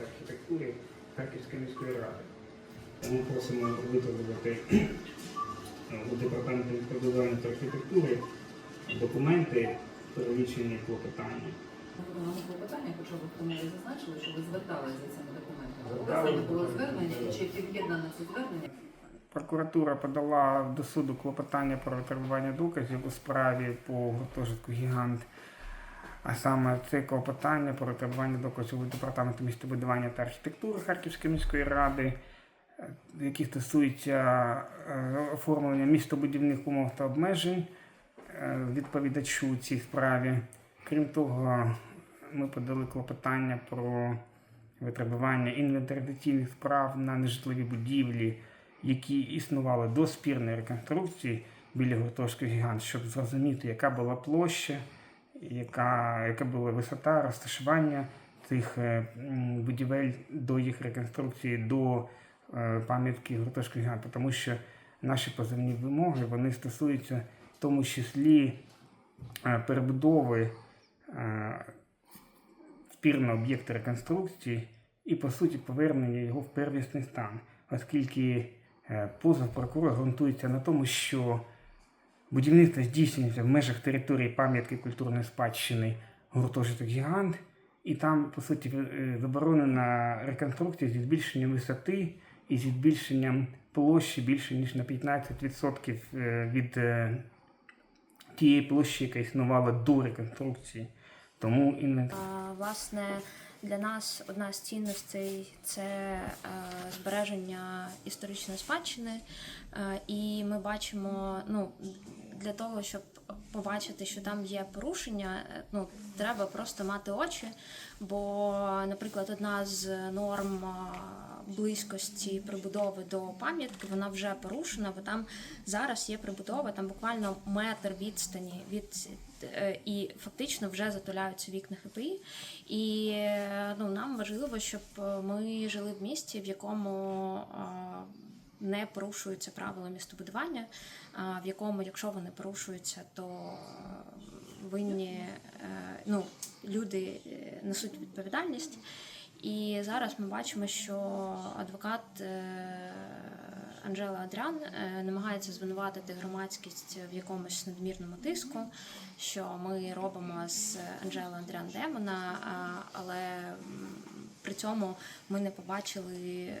архітектури Харківської міської ради. Тому просимо виготовити е, у департаменті відповідальної та архітектури документи, перелічені по питанню. Питання, хоча ви тому зазначили, що ви зверталися за цими документами. Коли було звернення чи під'єднане це звернення? Прокуратура подала до суду клопотання про витребування доказів у справі по гуртожитку гігант. А саме це клопотання про витребування доказів департаменту містобудування та архітектури Харківської міської ради, які стосуються е, оформлення містобудівних умов та обмежень е, відповідачу у цій справі. Крім того, ми подали клопотання про витребування інвентаризаційних справ на нежитлові будівлі, які існували до спірної реконструкції біля гуртожитку гігант, щоб зрозуміти, яка була площа, яка, яка була висота розташування цих е, будівель до їх реконструкції до е, пам'ятки гуртожитку гігант. Тому що наші позовні вимоги вони стосуються в тому числі е, перебудови спірного об'єкту реконструкції і, по суті, повернення його в первісний стан, оскільки позов прокурора ґрунтується на тому, що будівництво здійснюється в межах території пам'ятки культурної спадщини гуртожиток гігант, і там, по суті, е, заборонена реконструкція зі збільшенням висоти і зі збільшенням площі більше ніж на 15% е, від е, тієї площі, яка існувала до реконструкції. Тому інвентар. А, Власне, для нас одна з цінностей це е, збереження історичної спадщини, Е, і ми бачимо, ну для того, щоб побачити, що там є порушення, е, ну треба просто мати очі. Бо, наприклад, одна з норм близькості прибудови до пам'ятки, вона вже порушена, бо там зараз є прибудова, там буквально метр відстані від е, і фактично вже затуляються вікна ХПІ. І е, ну, нам важливо, щоб ми жили в місті, в якому не порушуються правила містобудування, в якому, якщо вони порушуються, то е, винні е, ну, люди е, несуть відповідальність. І зараз ми бачимо, що адвокат Анжела Адрян намагається звинуватити громадськість в якомусь надмірному тиску, що ми робимо з Анжела Адрян Демона, але при цьому ми не побачили е,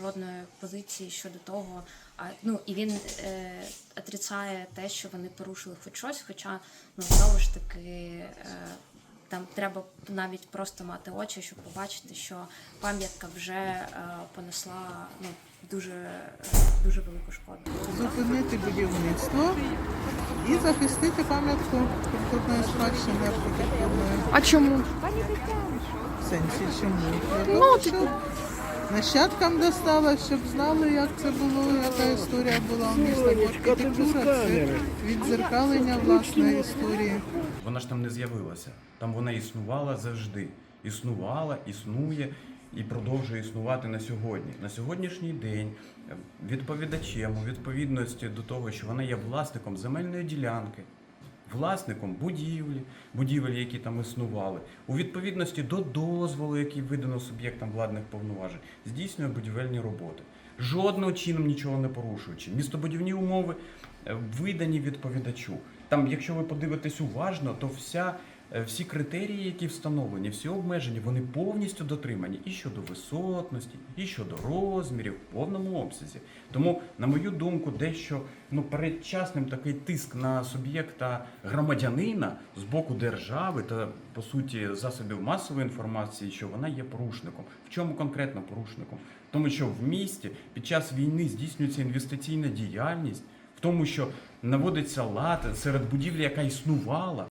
жодної позиції щодо того. А ну і він е, отрицає те, що вони порушили хоч щось, хоча ну знову ж таки. Е, там треба навіть просто мати очі, щоб побачити, що пам'ятка вже е, понесла ну, дуже, дуже велику шкоду. зупинити будівництво і захистити пам'ятку культурної спадщини архітектурної. А чому? В сенсі чому? Для того, щоб нащадкам досталось, щоб знали, як це було, яка історія була у міста. Бо архітектура це віддзеркалення власної історії. Вона ж там не з'явилася. Там вона існувала завжди. Існувала, існує і продовжує існувати на сьогодні. На сьогоднішній день відповідачем у відповідності до того, що вона є власником земельної ділянки, власником будівлі, будівель, які там існували, у відповідності до дозволу, який видано суб'єктам владних повноважень, здійснює будівельні роботи. Жодного чином нічого не порушуючи. Містобудівні умови е, видані відповідачу. Там, якщо ви подивитесь уважно, то вся, всі критерії, які встановлені, всі обмеження, вони повністю дотримані і щодо висотності, і щодо розмірів в повному обсязі. Тому, на мою думку, дещо ну, передчасним такий тиск на суб'єкта громадянина з боку держави та по суті засобів масової інформації, що вона є порушником. В чому конкретно порушником? Тому, що в місті під час війни здійснюється інвестиційна діяльність, в тому, що наводиться лад серед будівлі, яка існувала.